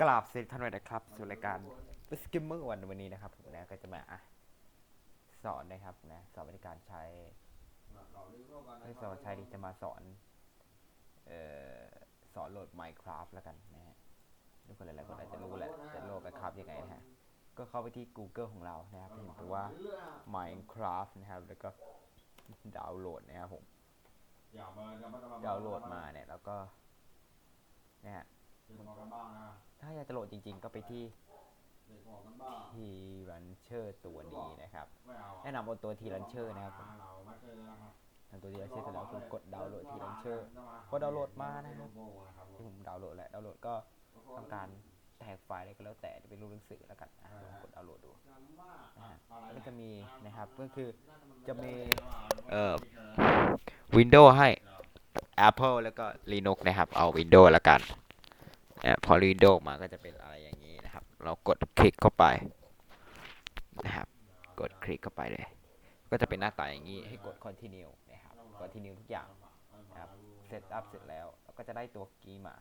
กราบสวัสดีท่านด้วยนะครับสู่รายการสกิมเมอร์วันวันนี้นะครับผมนะก็จะมาอะสอนนะครับนะสอนวิธีการใช้ไม่สอนใช้ดีจะมาสอนเอ่อสอนโหลด Minecraft แล้วกันนะฮะทุกคนหลายๆคนอาจจะรู้แหละจะโหลด Minecraft ยังไงนะฮะก็เข้าไปที่ Google ของเรานะครับพิมพ์ตัวว่า Minecraft นะครับ แล้วก็ดาวน์โหลดนะครับผมดาวน์โหลดมาเนี่ยแล้วก็นะฮะ ถ้าอยากจะโหลดจริง ๆ ก็ไปที่ทีรันเชอร์ตัวนี้นะครับ แนะนำเอาตัวทีรันเชอร์นะครับผมเอาตัวทีรันเชอร์เสร็จแล้วคุณกดดาวน์โหลดทีรันเชอร์พอดาวน์โหลดมานะครับที่ผมดาวน์โหลดแล้วดาวน์โหลดก็ทำการแตกไฟล์อะไรก็แล้วแต่เป็นรูปหนังสือแล้วกันลองกดดาวน์โหลดดูนะฮะแล้วก็มีนะครับก็คือจะมีเอ่อ Windows ให้ Apple แล้วก็ Linux นะครับ เอา Windows แล้วกัน อพอ Windows มาก็จะเป็นอะไรอย่างนี้นะครับ เรากดคลิกเข้าไปนะครับ กดคลิกเข้าไปเลย ก็จะเป็นหน้าตาอย่างนี้ให้กด continue นะครับ continue ทุกอย่างนะครับ set up เสร็จแล้วเราก็จะได้ตัวกีมา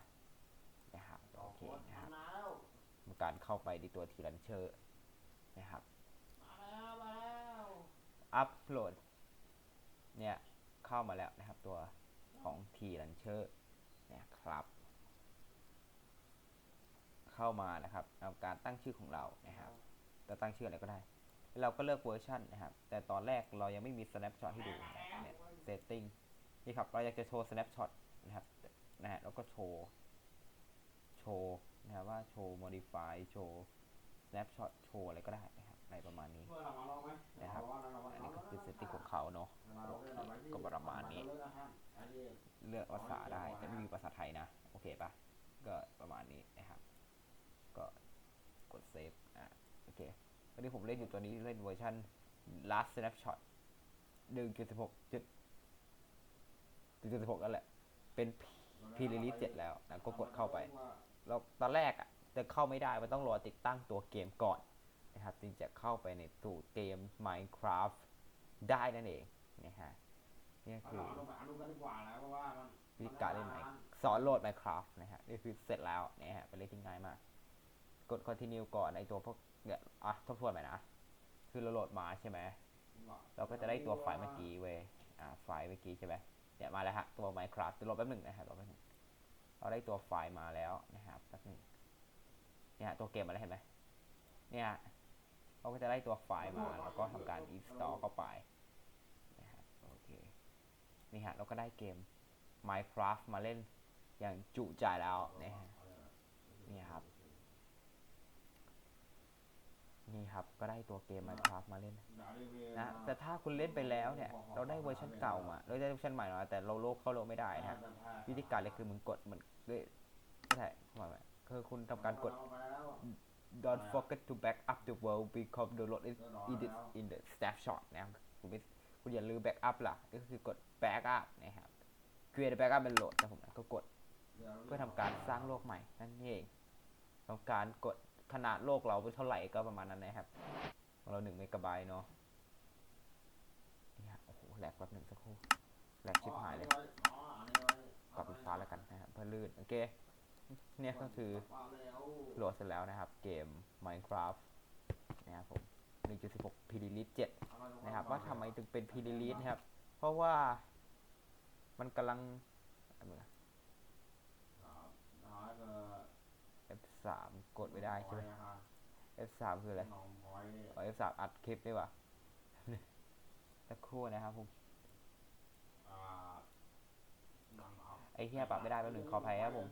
นะครับโอเคนะครับการเข้าไปที่ตัวทีลันเชอร์นะครับอัพโหลดเนี่ยเข้ามาแล้วนะครับตัวของ T Launcher เนี่ยครับ เข้ามานะครับทำการตั้งชื่อของเรานะครับจะตั้งชื่ออะไรก็ได้เราก็เลือกเวอร์ชันนะครับ แต่ตอนแรกเรายังไม่มี snapshot ให้ดูเนี่ย setting นี่ครับ เราอยากจะโชว์ snapshot นะครับ นะฮะแล้วก็โชว์ โชว์นะครับว่าโชว์ modify โชว์ snapshot โชว์อะไรก็ได้นะครับในประมาณนี้นะครับ อันนี้ก็คือ setting ของเขาเนาะโอเคก็ประมาณนี้ เลือกภาษาได้ แต่ไม่มีภาษาไทยนะ โอเคปะก็ประมาณนี้นะครับ ก็กดเซฟอะโอเควันนี้ผมเล่นอยู่ตัวนี้เล่นเวอร์ชัน last snapshot หนึ่งจุดสิบหกจุดจุดสิบหกนั่นแหละ เป็นพีรีลิสเจ็ดแล้วนะก็กดเข้าไป แล้วตอนแรกอะจะเข้าไม่ได้ มันต้องรอติดตั้งตัวเกมก่อนนะครับจึงจะเข้าไปในสู่เกม Minecraft ได้นั่นเองนะฮะนี่คือวิธีการเล่นไหมสอนโหลด Minecraft นะฮะนี่คือเสร็จแล้วนะฮะเป็นเรื่องที่ง่ายมาก กด continue ก่อนในตัวพวกเนี่ยอะทบทวนใหม่นะ คือเราโหลดมาใช่ไหมเราก็จะได้ตัวไฟล์เมื่อกี้เว้ยอ่าไฟล์เมื่อกี้ใช่ไหมเนี่ยมาแล้วฮะตัว Minecraft จะโหลดแป๊บหนึ่งนะครับรอแป๊บหนึ่งเราได้ตัวไฟล์มาแล้วนะครับแป๊บหนึ่งเนี่ยตัวเกมมาแล้วเห็นไหมเนี่ยเราก็จะได้ตัวไฟล์มาแล้วก็ทำการ install เข้าไปนะครับโอเคนี่ฮะเราก็ได้เกม Minecraft มาเล่นอย่างจุใจแล้วนะฮะนี่ครับ ครับ ก็ได้ตัวเกม Minecraft มาเล่นนะแต่ถ้าคุณเล่นไปแล้วเนี่ย เราได้เวอร์ชันเก่ามาเราได้เวอร์ชันใหม่มาแต่เราโลกเข้าโลกไม่ได้นะวิธีการเลยคือมึงกดมันด้วยไม่ใช่หมายว่าคือคุณทำการกด don't forget to back up the world because the load is in the in the snapshot นะครับคุณไม่คุณอย่าลืม back up ล่ะ ก็คือกด back up นะครับ create backup เป็นโหลดนะผมก็กด เพื่อทำการสร้างโลกใหม่นั่นเองทำการกด ขนาดโลกเราเป็นเท่าไหร่ก็ประมาณนั้นนะครับเราหนึ่งเมกะไบต์เนาะนี่ฮะโอ้โหแหลกแป๊บหนึ่งสักครู่แหลกชิบหายเลยกลับไฟฟ้าแล้วกันนะครับเพื่อลื่นโอเคเนี่ยก็คือโหลดเสร็จแล้วนะครับ เกม Minecraft นะครับผม 1.16 p r e l e a s e 7นะครับ ว่าทำไมถึงเป็น p r e l e a s e นะครับ เพราะว่ามันกำลัง F3 กดไม่ได้ใช่ไหม F3 คืออะไร อ๋อ F3 อัดคลิปดีกว่าสักครู่นะครับผมไอ้เหี้ยปรับไม่ได้แป๊บหนึงขออภัยครับผม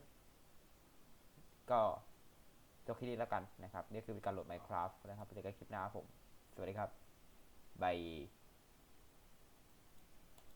ก็จบคลิปนี้แล้วกันนะครับ นี่คือการโหลด Minecraft นะครับไปเจอกันคลิปหน้าครับผม สวัสดีครับบาย